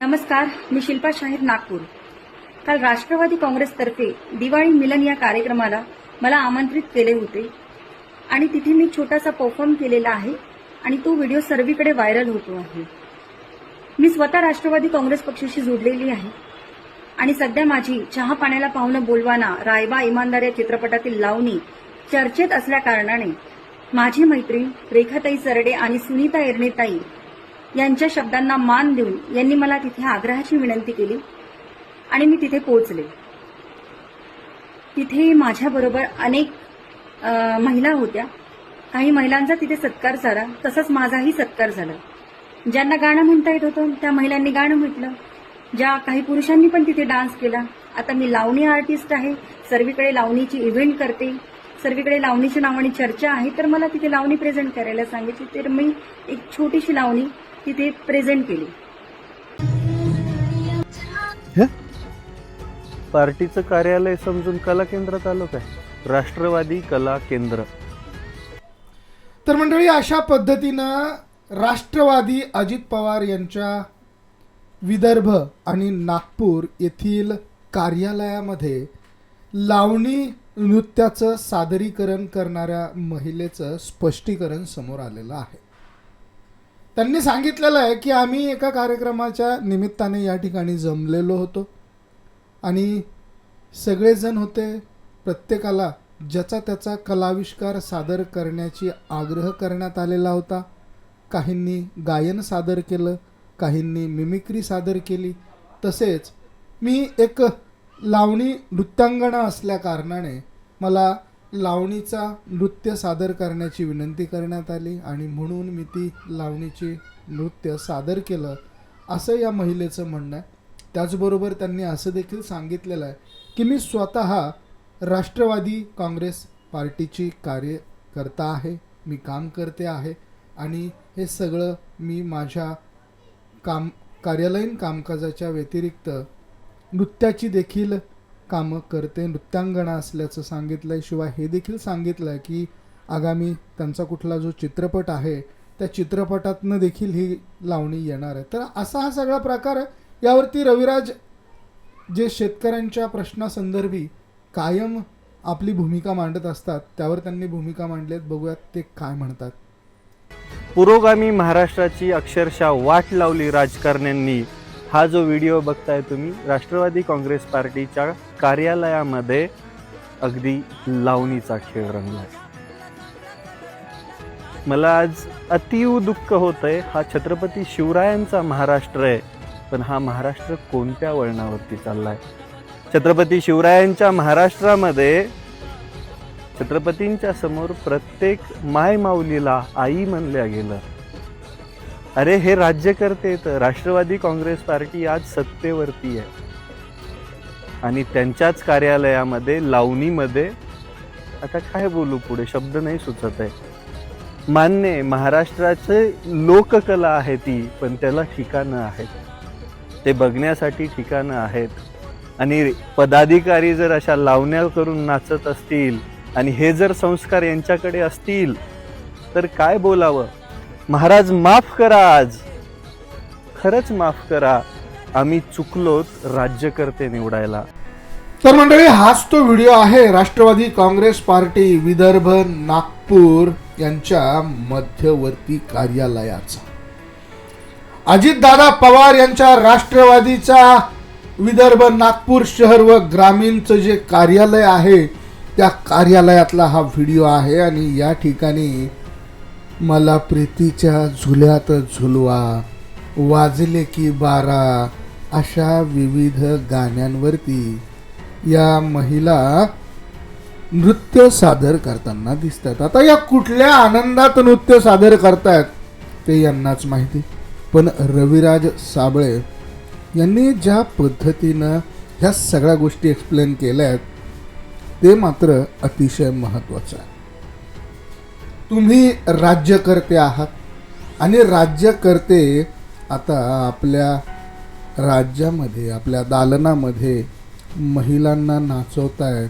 नमस्कार मी शिल्पा शाहीर नागपूर. काल राष्ट्रवादी काँग्रेसतर्फे दिवाळी मिलन या कार्यक्रमाला मला आमंत्रित केले होते आणि तिथे मी छोटासा परफॉर्म केलेला आहे आणि तो व्हिडिओ सर्वीकडे व्हायरल होतो आहे. मी स्वतः राष्ट्रवादी काँग्रेस पक्षाशी जोडलेली आहे आणि सध्या माझी चहा पाण्याला पाहुणं बोलवाना रायबा इमानदार या चित्रपटातील लावणी चर्चेत असल्या कारणाने माझी मैत्रीण रेखाताई सरडे आणि सुनीता एरनेताई यांच्या शब्दांना मान देऊन यांनी मला तिथे आग्रहाची विनंती केली आणि मी तिथे पोहोचले. तिथे माझ्याबरोबर अनेक महिला होत्या. काही महिलांचा तिथे सत्कार झाला. तसंच माझाही सत्कार झाला. ज्यांना गाणं म्हणता येत होतं त्या महिलांनी गाणं म्हटलं. ज्या काही पुरुषांनी पण तिथे डान्स केला. आता मी लावणी आर्टिस्ट आहे. सर्वीकडे लावणीची इव्हेंट करते. सर्वीकडे लावणीच्या नावाने चर्चा आहे तर मला तिथे लावणी प्रेझेंट करायला सांगितली तर मी एक छोटीशी लावणी तिथे प्रेझेंट केली. हे? पार्टीचं कार्यालय समजून कला केंद्रात आलो काय? राष्ट्रवादी कला केंद्र. तर मंडळी अशा पद्धतीनं राष्ट्रवादी अजित पवार यांच्या विदर्भ आणि नागपूर येथील कार्यालयामध्ये लावणी नृत्याचं सादरीकरण करणाऱ्या महिलेचं स्पष्टीकरण समोर आलेलं आहे. त्यांनी सांगितलेलं आहे की आम्ही एका कार्यक्रमाच्या निमित्ताने या ठिकाणी जमलेलो होतो आणि सगळेजण होते प्रत्येकाला ज्याचा त्याचा कलाविष्कार सादर करण्याची आग्रह करण्यात आलेला होता. काहींनी गायन सादर केलं काहींनी मिमिक्री सादर केली. तसेच मी एक लावणी नृत्यांगना असल्या कारणाने मला लावणीचा नृत्य सादर करण्याची विनंती करण्यात आली आणि म्हणून मी ती लावणीची नृत्य सादर केलं असं या महिलेचं म्हणणं आहे. त्याचबरोबर त्यांनी असं देखील सांगितलेलं आहे की मी स्वतः राष्ट्रवादी काँग्रेस पार्टीची कार्यकर्ता आहे मी काम करते आहे आणि हे सगळं मी माझ्या काम कार्यालयीन कामकाजाच्या व्यतिरिक्त नृत्याची देखील कामं करते. नृत्यांगणा असल्याचं सांगितलं आहे शिवाय हे देखील सांगितलं आहे की आगामी त्यांचा कुठला जो चित्रपट आहे त्या चित्रपटातनं देखील ही लावणी येणार आहे. तर असा हा सगळा प्रकार आहे. यावरती रविराज जे शेतकऱ्यांच्या प्रश्नासंदर्भी कायम आपली भूमिका मांडत असतात त्यावर त्यांनी भूमिका मांडल्यात बघूयात ते काय म्हणतात. पुरोगामी महाराष्ट्राची अक्षरशः वाट लावली राजकारण्यांनी. हा जो व्हिडिओ बघताय तुम्ही राष्ट्रवादी काँग्रेस पार्टीच्या कार्यालयामध्ये अगदी लावणीचा खेळ रंगलाय. मला आज अतिव दुःख होतंय हा छत्रपती शिवरायांचा महाराष्ट्र आहे पण हा महाराष्ट्र कोणत्या वळणावरती चाललाय? छत्रपती शिवरायांच्या महाराष्ट्रामध्ये छत्रपतींच्या समोर प्रत्येक माय माऊलीला आई म्हणल्या गेलं. अरे हे राज्यकर्ते तर राष्ट्रवादी काँग्रेस पार्टी आज सत्तेवरती आहे. आणि त्यांच्याच कार्यालयामध्ये लावणीमध्ये आता काय बोलू पुढे? शब्द नाही सुचत आहे. मान्य आहे, महाराष्ट्राचे लोककला आहे ती पण त्याला ठिकाणं आहेत. ते बघण्यासाठी ठिकाणं आहेत. आणि पदाधिकारी जर अशा लावण्या करून नाचत असतील आणि हे जर संस्कार यांच्याकडे असतील तर काय बोलावं? महाराज माफ करा आज. खरंच माफ करा. आम्ही चुकलोत राज्यकर्ते निवडायला. तर मंडळी हाच तो व्हिडिओ आहे. राष्ट्रवादी काँग्रेस पार्टी विदर्भ नागपूर यांच्या मध्यवर्ती कार्यालयाचा. अजितदादा पवार यांच्या राष्ट्रवादीचा विदर्भ नागपूर शहर व ग्रामीणचं जे कार्यालय आहे त्या कार्यालयातला हा व्हिडिओ आहे आणि या ठिकाणी मला प्रीतीच्या झुल्यात झुलवा वाजले की बारा अशा विविध गाण्यांवरती या महिला नृत्य सादर करताना दिसतात. आता या कुठल्या आनंदात नृत्य सादर करतायत ते यांनाच माहिती. पण रविराज साबळे यांनी ज्या पद्धतीनं ह्या सगळ्या गोष्टी एक्सप्लेन केल्या आहेत ते मात्र अतिशय महत्त्वाचं आहे. तुम्ही राज्यकर्ते आहात. आणि राज्यकर्ते आता आपल्या राज्यामध्ये आपल्या दालनामध्ये महिलांना नाचवतायत.